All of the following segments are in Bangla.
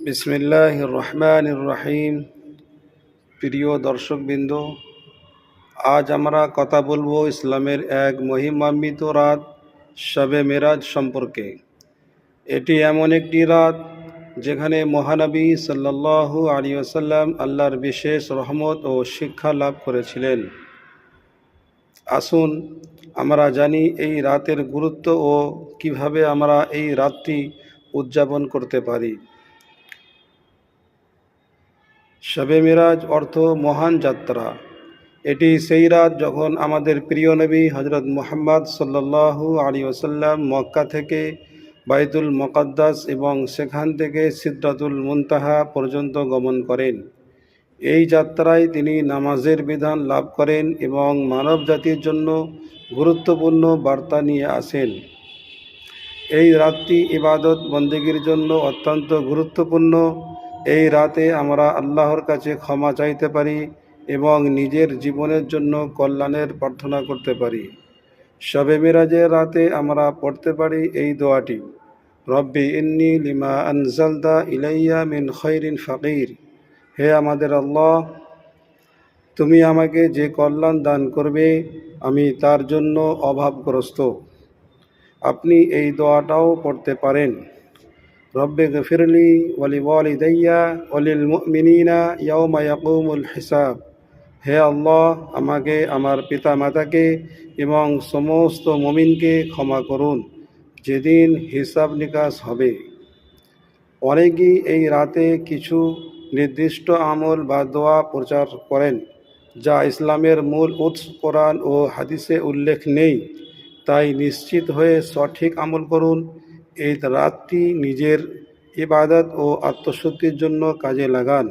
বিসমিল্লাহ রহমান রহিম প্রিয় দর্শকবৃন্দ, আজ আমরা কথা বলব ইসলামের এক মহিমান্বিত রাত, শবে মেরাজ সম্পর্কে। এটি এমন একটি রাত যেখানে মহানবী সাল্লাল্লাহু আলী আসাল্লাম আল্লাহর বিশেষ রহমত ও শিক্ষা লাভ করেছিলেন। আসুন আমরা জানি এই রাতের গুরুত্ব ও কীভাবে আমরা এই রাতটি উদযাপন করতে পারি। শবে মিরাজ অর্থ মহান যাত্রা। এটি সেই রাত যখন আমাদের প্রিয় নবী হজরত মোহাম্মদ সাল্লাল্লাহু আলী ওসাল্লাম মক্কা থেকে বাইতুল মকদ্দাস এবং সেখান থেকে সিদ্ধাতুল মুনতাহা পর্যন্ত গমন করেন। এই যাত্রায় তিনি নামাজের বিধান লাভ করেন এবং মানব জাতির জন্য গুরুত্বপূর্ণ বার্তা নিয়ে আসেন। এই রাতটি ইবাদত বন্দীগীর জন্য অত্যন্ত গুরুত্বপূর্ণ। এই রাতে আমরা আল্লাহর কাছে ক্ষমা চাইতে পারি এবং নিজের জীবনের জন্য কল্যাণের প্রার্থনা করতে পারি। শবে মিরাজের রাতে আমরা পড়তে পারি এই দোয়াটি, রব্বি ইন্নি লিমা আনজালদা ইলাইয়া মিন খৈরিন ফকির। হে আমাদের আল্লাহ, তুমি আমাকে যে কল্যাণ দান করবে, আমি তার জন্য অভাবগ্রস্ত। আপনি এই দোয়াটাও পড়তে পারেন। গফিরলি ওয়ালি ওয়ালিদাইয়া ওয়ালিল মুমিনিনা ইয়াউমা ইয়াকুমুল হিসাব হে আল্লাহ, আমাকে, আমার পিতা মাতাকে এবং সমস্ত মমিনকে ক্ষমা করুন, যেদিন হিসাব নিকাশ হবে। অনেকেই এই রাতে কিছু নির্দিষ্ট আমল বা দোয়া প্রচার করেন, যা ইসলামের মূল উৎস কোরআন ও হাদিসে উল্লেখ নেই। তাই নিশ্চিত হয়ে সঠিক আমল করুন এই রাতটি নিজের ইবাদত ও আত্মশুদ্ধির জন্য কাজে লাগান।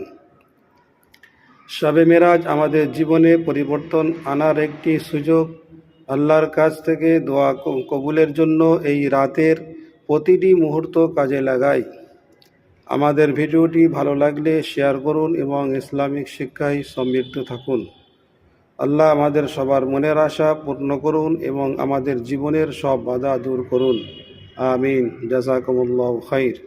শবে মেরাজ আমাদের জীবনে পরিবর্তন আনার একটি সুযোগ। আল্লাহর কাছ থেকে দোয়া কবুলের জন্য এই রাতের প্রতিটি মুহূর্ত কাজে লাগাই। আমাদের ভিডিওটি ভালো লাগলে শেয়ার করুন এবং ইসলামিক শিক্ষায় সমৃদ্ধ থাকুন। আল্লাহ আমাদের সবার মনের আশা পূর্ণ করুন এবং আমাদের জীবনের সব বাধা দূর করুন। آمين. جزاكم الله خير.